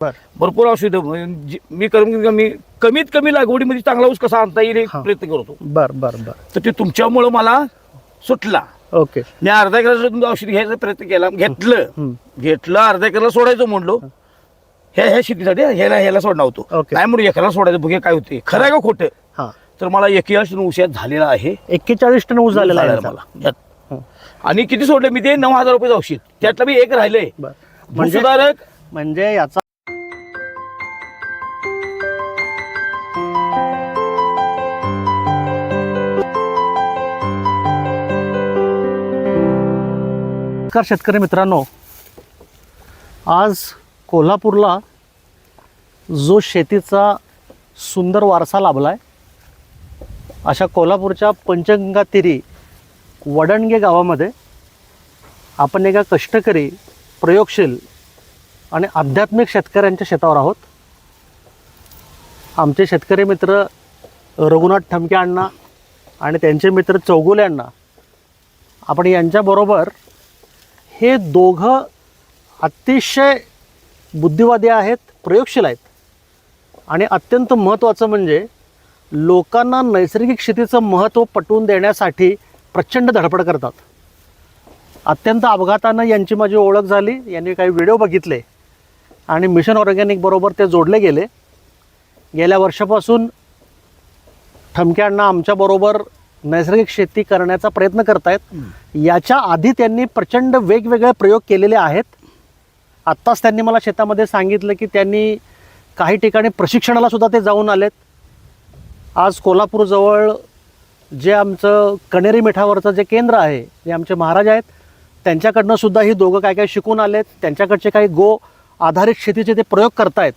बर. भरपूर औषधं म्हणजे मी कमीत कमी कमीत कमी लागवडीमध्ये चांगला ऊस कसा आणता येईल. प्रयत्न करतो. बर बर बर. तर ते तुमच्यामुळं मला सुटला. ओके. मी अर्धा एकराचं औषध घ्यायचा प्रयत्न केला घेतलं. घेतलं अर्धा एकराला सोडायचं म्हणलो. ह्या ह्या शेतीसाठी ह्याला ह्याला सोडणार होतो. नाही म्हणून एकाला सोडायचं? बघे काय होते खरं आहे का खोटं? हा. तर मला एकही ऊस यात झालेला आहे. एक्केचाळीस टन ऊस झालेला आहे. मला. आणि किती सोडले? मी ते नऊ हजार रुपये औषध. त्यातलं मी एक राहिलंय. बर. म्हणजे म्हणजे याचा नमस्कार शेतकरी मित्रांनो. आज कोल्हापूरला जो शेतीचा सुंदर वारसा लाभला आहे अशा कोल्हापूरच्या पंचगंगा तिरी वडणगे गावामध्ये आपण एका कष्टकरी प्रयोगशील आणि आध्यात्मिक शेतकऱ्यांच्या शेतावर आहोत. आमचे शेतकरी मित्र रघुनाथ ठमके अण्णा आणि त्यांचे मित्र चौगुले अण्णा आपण यांच्याबरोबर हे दोघं अतिशय बुद्धिवादी आहेत प्रयोगशील आहेत. आणि अत्यंत महत्त्वाचं म्हणजे लोकांना नैसर्गिक शेतीचं महत्त्व पटवून देण्यासाठी प्रचंड धडपड करतात. अत्यंत अपघातानं यांची माझी ओळख झाली यांनी काही व्हिडिओ बघितले आणि मिशन ऑर्गॅनिक बरोबर ते जोडले गेले. गेल्या वर्षापासून ठमक्यांना आमच्याबरोबर नैसर्गिक शेती करण्याचा प्रयत्न करतायत. याच्या आधी त्यांनी प्रचंड वेगवेगळे प्रयोग केलेले आहेत. आत्ताच त्यांनी मला शेतामध्ये सांगितलं की त्यांनी काही ठिकाणी प्रशिक्षणाला सुद्धा ते जाऊन आलेत. आज कोल्हापूरजवळ जे आमचं कणेरी मिठावरचं जे केंद्र आहे जे आमचे महाराज आहेत त्यांच्याकडनं सुद्धा ही दोघं काय काय शिकून आलेत. त्यांच्याकडचे काही गो आधारित शेतीचे ते प्रयोग करतायत.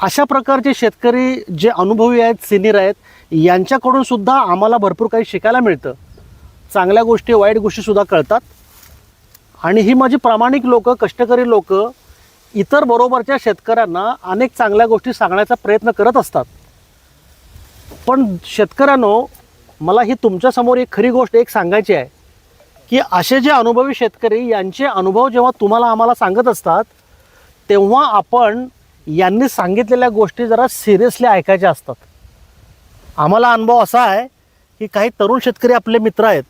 अशा प्रकारचे शेतकरी जे अनुभवी आहेत सिनियर आहेत यांच्याकडून सुद्धा आम्हाला भरपूर काही शिकायला मिळतं. चांगल्या गोष्टी वाईट गोष्टीसुद्धा कळतात. आणि ही माझी प्रामाणिक लोक कष्टकरी लोक इतर बरोबरच्या शेतकऱ्यांना अनेक चांगल्या गोष्टी सांगण्याचा प्रयत्न करत असतात. पण शेतकऱ्यांनो मला ही तुमच्यासमोर एक खरी गोष्ट एक सांगायची आहे की असे जे अनुभवी शेतकरी यांचे अनुभव जेव्हा तुम्हाला आम्हाला सांगत असतात तेव्हा आपण यांनी सांगितलेल्या गोष्टी जरा सिरियसली ऐकायच्या असतात. आम्हाला अनुभव असा आहे की काही तरुण शेतकरी आपले मित्र आहेत.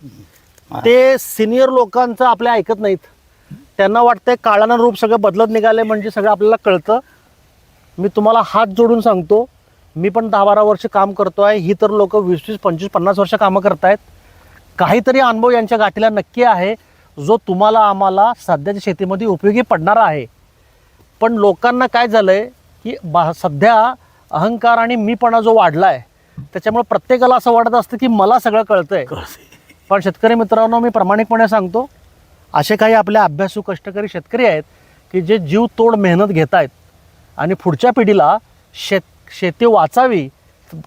ते सिनियर लोकांचं आपल्या ऐकत नाहीत. त्यांना वाटतंय काळानं रूप सगळं बदलत निघाले म्हणजे सगळं आपल्याला कळतं. मी तुम्हाला हात जोडून सांगतो मी पण दहा बारा वर्ष काम करतो आहे ही तर लोक वीस वीस पंचवीस पन्नास वर्ष कामं करतायत. काहीतरी अनुभव यांच्या गाठीला नक्की आहे जो तुम्हाला आम्हाला सध्याच्या शेतीमध्ये उपयोगी पडणारा आहे. पण लोकांना काय झालंय की बा सध्या अहंकार आणि मीपणा जो वाढला आहे त्याच्यामुळे प्रत्येकाला असं वाटत असतं की मला सगळं कळतंय. पण शेतकरी मित्रांनो मी प्रामाणिकपणे सांगतो असे काही आपल्या अभ्यासू कष्टकरी शेतकरी आहेत की जे जीव तोड मेहनत घेत आहेत आणि पुढच्या पिढीला शेत शेती वाचावी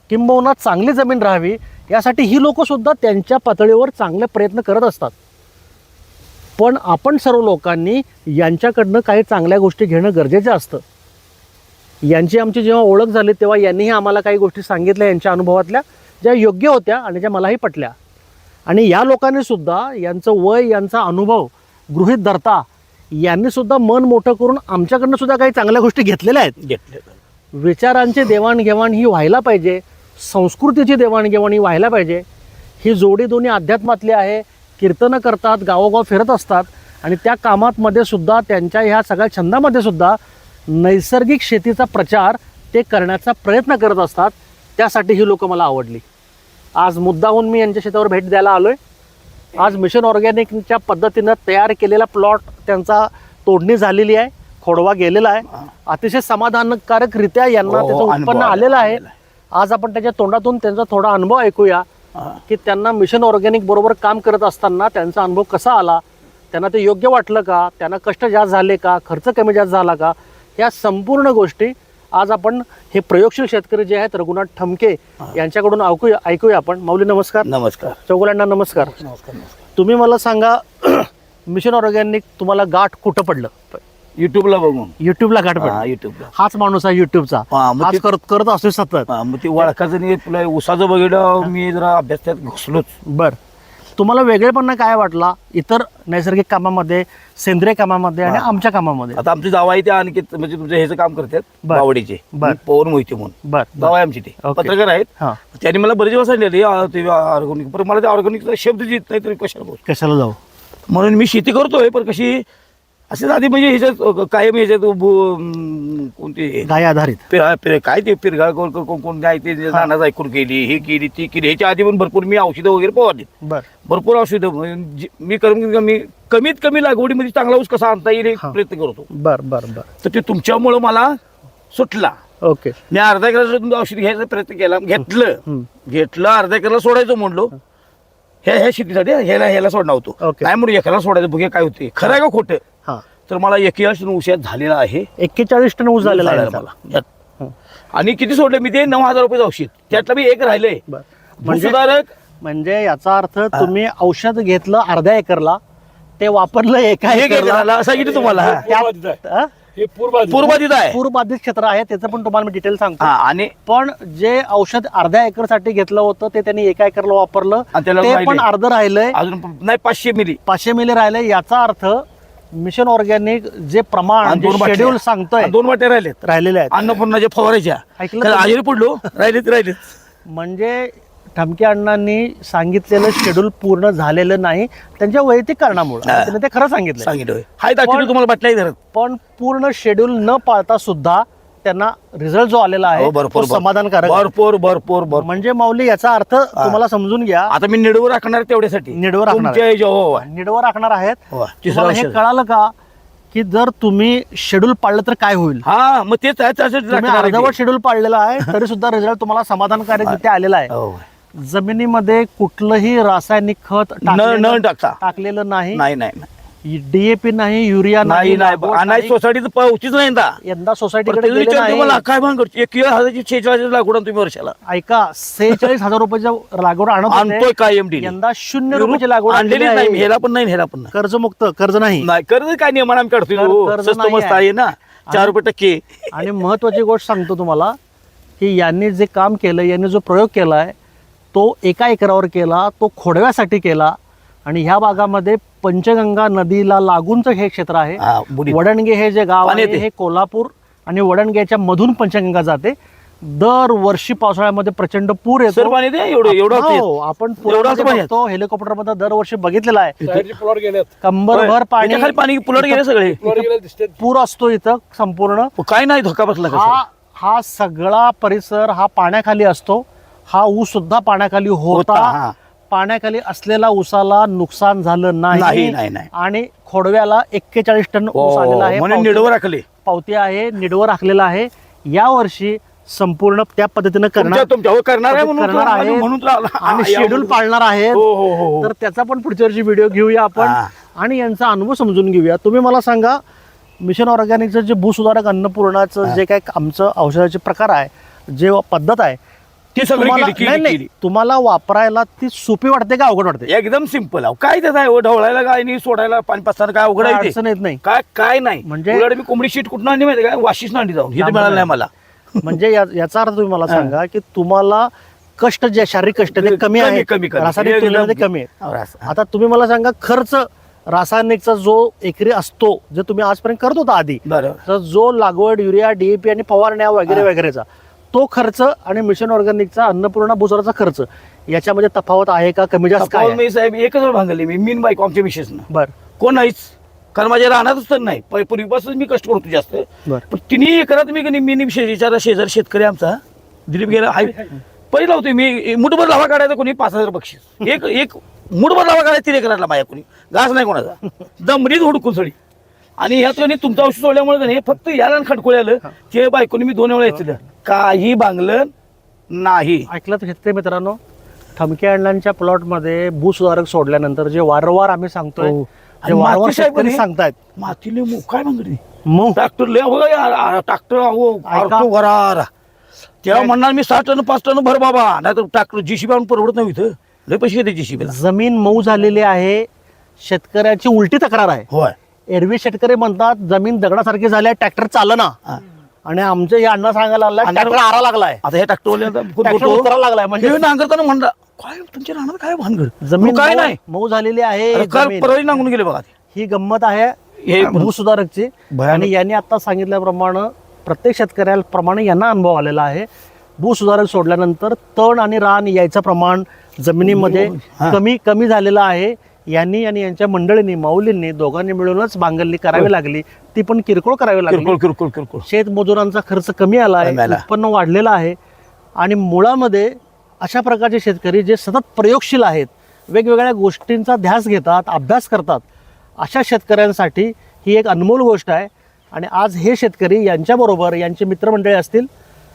किंबहुना चांगली जमीन राहावी यासाठी ही लोकंसुद्धा त्यांच्या पातळीवर चांगले प्रयत्न करत असतात. पण आपण सर्व लोकांनी यांच्याकडनं काही चांगल्या गोष्टी घेणं गरजेचं असतं. यांची आमची जेव्हा ओळख झाली तेव्हा यांनीही आम्हाला काही गोष्टी सांगितल्या यांच्या अनुभवातल्या ज्या योग्य होत्या आणि ज्या मलाही पटल्या. आणि या लोकांनी सुद्धा यांचं वय यांचा अनुभव गृहीत धरता यांनी सुद्धा मन मोठं करून आमच्याकडनं सुद्धा काही चांगल्या गोष्टी घेतलेल्या आहेत. घेतले विचारांची देवाणघेवाण ही व्हायला पाहिजे संस्कृतीची देवाणघेवाण ही व्हायला पाहिजे. ही जोडी दोन्ही अध्यात्मातली आहे कीर्तनं करतात गावोगाव फिरत असतात आणि त्या कामातमध्ये सुद्धा त्यांच्या ह्या सगळ्या छंदामध्ये सुद्धा नैसर्गिक शेतीचा प्रचार ते करण्याचा प्रयत्न करत असतात त्यासाठी ही लोकं मला आवडली. आज मुद्दाहून मी यांच्या शेतावर भेट द्यायला आलो आहे आज मिशन ऑर्गॅनिकच्या पद्धतीनं तयार केलेला प्लॉट त्यांचा तोडणी झालेली आहे खोडवा गेलेला आहे. अतिशय समाधानकारकरित्या यांना हो, त्याचं अनुभव उत्पन्न आलेला आहे. आज आपण त्याच्या तोंडातून त्यांचा थोडा अनुभव ऐकूया हा. की त्यांना मिशन ऑर्गॅनिक बरोबर काम करत असताना त्यांचा अनुभव कसा आला? त्यांना ते योग्य वाटलं का? त्यांना कष्ट जास्त झाले का? खर्च कमी जास्त झाला का? या संपूर्ण गोष्टी आज आपण हे प्रयोगशील शेतकरी जे आहेत रघुनाथ ठमके यांच्याकडून ऐकूया ऐकूया आपण. माऊली नमस्कार. नमस्कार. चौगुलांना नमस्कार. तुम्ही मला सांगा मिशन ऑर्गॅनिक तुम्हाला गाठ कुठं पडलं? युट्यूबला बघून. युट्यूबला गाठ पडलं. युट्यूबला हाच माणूस आहे युट्यूबचा हाच करत करत असतो सतत. मग ते वळखाचं नाही तुला उसाचं बघितलं मी जरा अभ्यास त्यात घुसलोच. बर. तुम्हाला वेगळेपणा काय वाटला इतर नैसर्गिक कामामध्ये सेंद्रिय कामामध्ये आणि हा. आमच्या कामामध्ये? आता आमचे जावाई ते आणखी म्हणजे तुमच्या ह्याचं काम करतात बर. बावडीचे. बर. पवन मोहिते म्हणून. बर. जावाई आमची ते. ओके. पत्रकार आहेत. हा. त्यांनी मला बरेच दिवस सांगितले ऑर्गॅनिक पण मला ते ऑर्गॅनिकचा शब्द येत नाही तरी कशाला बोल कशाला जाऊ? म्हणून मी शेती करतोय पण कशी असे आधी म्हणजे ह्याच्यात कायम ह्याच्यात कोणते गाय आधारित. पिरा- पिरा- काय ते पिरगाळ कोण कोण कोण- काय ते नानाच ऐकून केली हे केली ती केली ह्याच्या आधी पण भरपूर मी औषधं वगैरे फवारली बर. भरपूर औषधं म्हणजे जी- मी कमीत कमी कमीत कमी लागवडीमध्ये चांगला ऊस कसा आणता येईल हे हा. प्रयत्न करतो. बर बर बर. तर ते तुमच्यामुळं मला सुटला. ओके. मी अर्धा एकराचं औषध घ्यायचा प्रयत्न केला घेतलं. हम्म. घेतलं अर्धा एकरला सोडायचं म्हणलो. ह्या ह्या शेतीसाठी ह्याला ह्याला सोडणार होतो. नाही म्हणून एकाला सोडायचं बघे काय होते खरं आहे का खोटं? तर मला एकेचाळीस ऊसात झालेला आहे. एक्केचाळीस टन ऊस झालेला आहे. मला. यात. आणि किती सोडले? मी ते नऊ हजार रुपये औषध. त्यातलं मी एक राहिलंय म्हणजे भूसुधारक म्हणजे याचा अर्थ तुम्ही औषध घेतलं अर्ध्या एकरला ते वापरलं एका एक एकरला. एकराला सांगितलं तुम्हाला. हा? पूर्वाधित. आहे. पूरबाधित क्षेत्र आहे त्याचं पण तुम्हाला मी डिटेल सांगतो. हा आणि पण जे औषध अर्ध्या एकरसाठी घेतलं होतं ते त्यांनी एका एकरला वापरलं. आणि त्याला ते राहिले. पण अर्ध राहिलंय. अजून नाही पाचशे मिली. पाचशे मिली राहिले. याचा अर्थ मिशन ऑर्गॅनिक जे प्रमाण दोन बाटल्या. शेड्यूल सांगतोय. दोन वाट्या राहिलेत. राहिलेले आहेत. अन्नपूर्णाच्या फवाराच्या ऐकलं त्याला तुम्ही? आजारी पडलो राहिलेत राहिलेत. म्हणजे ठमके अण्णांनी सांगितलेलं शेड्यूल पूर्ण झालेलं नाही. त्यांच्या वैयक्तिक कारणामुळे. हा. त्यांनी ते खरं सांगितलं सांगितलं हाय. दाखवलं पण- तुम्हाला बाटल्याही धरत. पण पूर्ण शेड्यूल न पाळता सुद्धा त्यांना रिझल्ट जो आलेला आहे हो, तो भरपूर समाधानकारक आहे. भरपूर भरपूर भरपूर म्हणजे माऊली याचा अर्थ तुम्हाला समजून घ्या आता मी निडवर राखणार तेवढ्यासाठी निडवर राखणार तुमच्या ह्याच्या- हो, हो. निडवर राखणार आहेत हो, तिसरं तुम्हाला हे औषध. कळालं का की जर तुम्ही शेड्यूल पाळलं तर काय होईल हा मग तेच आहे, त्यासाठी तुम्ही राखणार आहे अर्धवट. शेड्यूल पाळलेला आहे तरी सुद्धा रिझल्ट तुम्हाला समाधानकारक इथे आलेला आहे हो. जमिनीमध्ये कुठलंही रासायनिक खत न टाकता टाकलेलं नाही नाही नाही नाही. डीएपी नाही युरिया नाही नाही आणि नाही. सोसायटीचं नाही यंदा यंदा सोसायटीकडे प्रत्येक गेले विचारते नाही. मला काय भान करतो एक हजारची शेहेचाळीस लागवड तुम्ही वर्षाला ऐका सेहेचाळीस हजार रुपयाच्या लागवड आणत आणतोय होते काय एमडी यंदा शून्य रुपयाची लागवड आणलेली आणलेली नाही आहे. ह्याला पण नाही ह्याला पण नाही कर्जमुक्त कर्ज नाही नाही कर्ज काय नियमन आम्ही काढतोय कर- हो. कर्ज स्वस्त नाही मस्त आहे. आहे ना चार रुपये टक्के आणि महत्वाची गोष्ट सांगतो तुम्हाला की यांनी जे काम केलं यांनी जो प्रयोग केलाय तो एका एकरावर केला तो खोडव्यासाठी केला आणि ह्या भागामध्ये पंचगंगा नदीला लागूनच हे क्षेत्र आहे. हा. वडणगे हे जे गाव आहे. हे कोल्हापूर आणि वडणगेच्या मधून पंचगंगा जाते. दर वर्षी पावसाळ्यामध्ये प्रचंड पूर सर येतो? हो, येत. आपण बघतो हेलिकॉप्टरमध्ये दरवर्षी बघितलेला आहे. कंबरभर पाणी पाणी पुलट गेले सगळे. पूर असतो इथं संपूर्ण. काय नाही धोका बसला हा का हा सगळा परिसर हा पाण्याखाली असतो. हा ऊस सुद्धा पाण्याखाली होता, होता हा. पाण्याखाली असलेला ऊसाला नुकसान झालं नाही, नाही नाही, नाही. आणि खोडव्याला एक्केचाळीस टन ऊस आलेला आहे हो, म्हणून पावती- निडवर राखले पावती आहे निडवर राखलेला आहे या वर्षी संपूर्ण त्या पद्धतीनं तुमच्या करणार तुमच्या हो करणार आहे म्हणून करणार आहे. आणि हा, या शेड्यूल. पाळणार आहेत हो हो हो हो. तर त्याचा पण पुढच्या वर्षी व्हिडिओ घेऊया आपण हा. आणि यांचा अनुभव समजून घेऊया तुम्ही मला सांगा मिशन ऑर्गॅनिकचं जे भूसुधारक अन्नपूर्णाचं जे काय आमचं औषधाचे प्रकार आहे जे पद्धत आहे ती सगळी तुम्हाला- केली केली, नाही, नाही, केली. तुम्हाला वापरायला ती सोपी वाटते का अवघड वाटते? एकदम सिंपल आहे. काय त्याचा आहे? ढवळायला काय नाही सोडायला पाणी पाचताना काय अवघड आहे ते? अडचण येत नाही. काय काय नाही. म्हणजे- उलट मी कोंबडी शीट कुठून आणली माहिती काय वाशीच आणली जाऊन. हे तर मिळालं नाही. मला. म्हणजे या- याचा अर्थ तुम्ही मला सांगा की तुम्हाला कष्ट जे शारीरिक कष्ट ते कमी आहे कमी- कमी. रासायनिक तुलनेमध्ये कमी आहे. आता तुम्ही मला सांगा खर्च रासायनिकचा जो एकरी असतो जे तुम्ही आजपर्यंत करत होता आधी बरं तर जो लागवड युरिया डीएपी आणि फवारण्या वगैरे वगैरेचा तो खर्च आणि मिशन ऑर्गॅनिकचा अन्नपूर्णा भुसाराचा खर्च याच्यामध्ये तफावत आहे का? कमी जास्त काय आहे? मी साहेब एकच वेळ भांगली मी मीन बाईक आमच्या मिसेसनं बर. कोण नाहीच कारण माझ्या राहणारच तर नाही. प- पूर्वीपासून मी कष्ट करतो जास्त. बर. पण तिन्ही एकरात मी कधी मी विचारा शेजार शेतकरी आमचा. दिलीप गेला हाय पहिले लावतोय मी. मुठभर लावा काढायचा कोणी? पाच हजार बक्षीस. एक एक मुठभर लावा काढायचा तीन एकरातला माझ्या कोणी. घास नाही कोणाचा. दमरीच हुडकून सडी. आणि ह्यात कधी तुमचं औषध सोडल्यामुळे कधी फक्त याला खडकोळे आलं. ते बायकोनी मी दोन वेळा येतील काही बांगलं नाही. ऐकलं तर शेतकरी मित्रांनो. ठमके अण्णांच्या प्लॉटमध्ये भूसुधारक सोडल्यानंतर जे वारंवार आम्ही सांगतोय हो. जे वारंवार शेतकरी सांगतायत. मातीले काय बांगडी मग ट्रॅक्टर लय हो यार ट्रॅक्टर अहो घरार तेव्हा म्हणणार मी साठ टन पाच टन भर बाबा. नाही तर ट्रॅक्टर जीसीबी आणून परवडत नाही इथं. लय पैसे घेते जीसीबीला जमीन मऊ झालेली आहे. शेतकऱ्याची उलटी तक्रार आहे. होय. एरवी शेतकरी म्हणतात जमीन दगडासारखी झाली आहे ट्रॅक्टर चालना हा. आणि आमचे हे अण्णा सांगायला लागलाय ट्रॅक्टर आरा लागलाय. आता हे ट्रॅक्टर लागलाय म्हणजे नांगरताना म्हणला काय तुमच्या राहणार काय भानगड? जमीन काय मऊ- नाही. मऊ झालेली आहे नांगून गेले बघा. ही गंमत आहे हे भूसुधारकची. आणि यांनी आता सांगितल्याप्रमाणे प्रत्येक शेतकऱ्याप्रमाणे यांना अनुभव आलेला आहे. भूसुधारक सोडल्यानंतर तण आणि रान यायचं प्रमाण जमिनीमध्ये हा. कमी कमी झालेलं आहे. यांनी आणि यांच्या मंडळींनी माऊलींनी दोघांनी मिळूनच बांगरणी करावी लागली. ती पण किरकोळ करावी लागली. किरकोळ किरकोळ किरकोळ. शेतमजुरांचा खर्च कमी आला कमी आहे आला. उत्पन्न वाढलेलं आहे आणि मुळामध्ये अशा प्रकारचे शेतकरी जे सतत प्रयोगशील आहेत वेगवेगळ्या गोष्टींचा ध्यास घेतात अभ्यास करतात अशा शेतकऱ्यांसाठी ही एक अनमोल गोष्ट आहे. आणि आज हे शेतकरी यांच्याबरोबर यांचे मित्रमंडळी असतील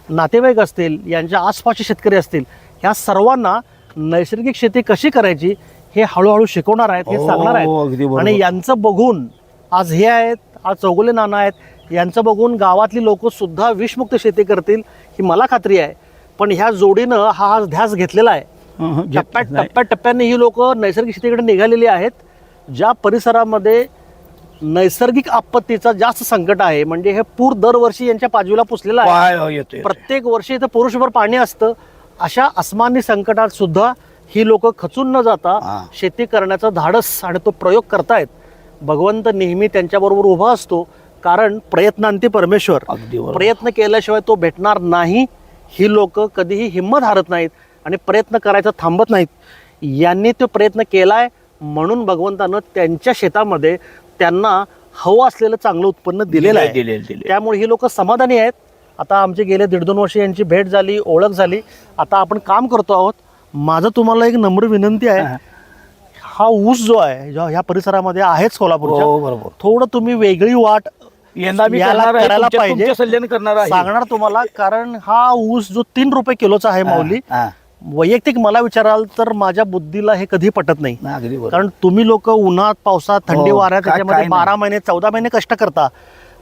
नातेवाईक असतील यांच्या आसपासचे शेतकरी असतील ह्या सर्वांना नैसर्गिक शेती कशी करायची हे हळूहळू शिकवणार आहेत हे हो, सांगणार आहेत. आणि यांचं बघून आज हे आहेत आज चौगुले नाना आहेत यांचं बघून गावातली लोक सुद्धा विषमुक्त शेती करतील ही मला खात्री आहे. पण ह्या जोडीनं हा आज ध्यास घेतलेला आहे. टप्प्यात नाही. टप्प्याटप्प्याने ही लोक नैसर्गिक शेतीकडे निघालेली आहेत ज्या परिसरामध्ये नैसर्गिक आपत्तीचा जास्त संकट आहे म्हणजे हे पूर दरवर्षी यांच्या बाजूला पुसलेला आहे. प्रत्येक वर्षी इथं पुरुषभर पाणी असतं. अशा अस्मानी संकटात सुद्धा ही लोक खचून न जाता. शेती करण्याचा धाडस आणि तो प्रयोग करतायत. भगवंत नेहमी त्यांच्याबरोबर उभा असतो कारण प्रयत्नांती परमेश्वर. प्रयत्न केल्याशिवाय तो भेटणार नाही ही लोक कधीही हिंमत हारत नाहीत आणि प्रयत्न करायचा थांबत नाहीत. यांनी तो प्रयत्न केलाय म्हणून भगवंतानं त्यांच्या शेतामध्ये त्यांना हवं असलेलं चांगलं उत्पन्न दिलेलं आहे. त्यामुळे ही लोक समाधानी आहेत. आता आमचे गेले दीड दोन वर्ष यांची भेट झाली ओळख झाली. आता आपण काम करतो आहोत. माझं तुम्हाला एक नम्र विनंती आहे हा. ऊस जो आहे जो ह्या परिसरामध्ये आहेच कोल्हापूरच्या हो बरोबर थोडं तुम्ही वेगळी वाट यंदा मी याला करणार आहे करायला तुमच्या- पाहिजे. तुमच्या सल्ल्याने करणार आहे सांगणार तुम्हाला कारण हा ऊस जो तीन रुपये किलोचा आहे माऊली हा, वैयक्तिक मला विचाराल तर माझ्या बुद्धीला हे कधी पटत नाही हा, अगदी बरोबर कारण तुम्ही लोक उन्हात पावसात थंडी हो, वाऱ्यात काय- त्याच्यामध्ये काय नाही. बारा महिने चौदा महिने कष्ट करता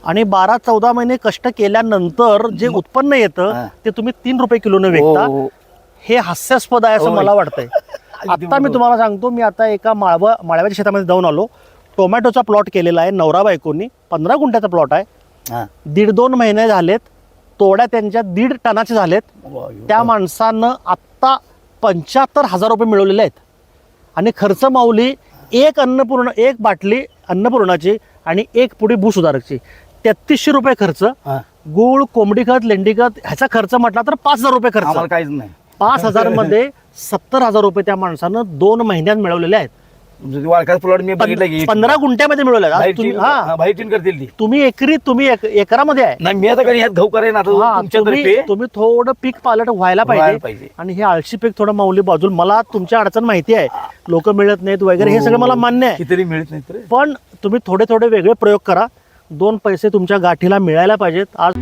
आणि बारा चौदा महिने कष्ट केल्यानंतर जे उत्पन्न येतं हा. ते तुम्ही तीन रुपये किलोने हो, विकता हो. हे हास्यास्पद आहे असं होय. मला वाटतंय. आता मी. तुम्हाला सांगतो मी आता एका माळव माळव्याच्या शेतामध्ये जाऊन आलो. टोमॅटोचा प्लॉट केलेला आहे नवरा बायकोनी. पंधरा गुंठ्याचा प्लॉट आहे. हा. दीड दोन महिने झालेत. तोड्या त्यांच्या दीड टनाचे झालेत. त्या माणसानं आत्ता पंच्याहत्तर हजार रुपये मिळवलेले आहेत. आणि खर्च माऊली एक अन्नपूर्ण एक बाटली अन्नपूर्णाची आणि एक पुडी भूसुधारकची. तेहतीसशे रुपये खर्च. हा. गूळ कोंबडी खत लेंडी खत ह्याचा खर्च म्हटला तर पाच हजार रुपये आम्हाला खर्च काहीच नाही. पाच हजारमध्ये सत्तर हजार रुपये त्या माणसानं दोन महिन्यात मिळवलेले आहेत. तुमचं ते वाळकाच प्लॉट मी बघितलं की पंधरा गुंठ्यामध्ये मिळवले आहेत. आज बाहेर तुम्ही हा. हा, करतील ती. तुम्ही एकरी तुम्ही एक- एकरामध्ये आहे. नाही मी आता काही ह्यात घाऊ करेन आता हा, तुमच्यातर्फे तुम्ही तुम्ही थोडं पीक पालट व्हायला व्हायला पाहिजे. पाहिजे. आणि हे आळशी पीक थोडं माऊली बाजूला मला तुमच्या अडचण माहिती आहे. लोक मिळत नाहीत वगैरे हे सगळं मला मान्य आहे. कितीतरी मिळत नाही तर पण तुम्ही थोडे थोडे वेगळे प्रयोग करा. दोन पैसे तुमच्या गाठीला मिळायला पाहिजेत. आज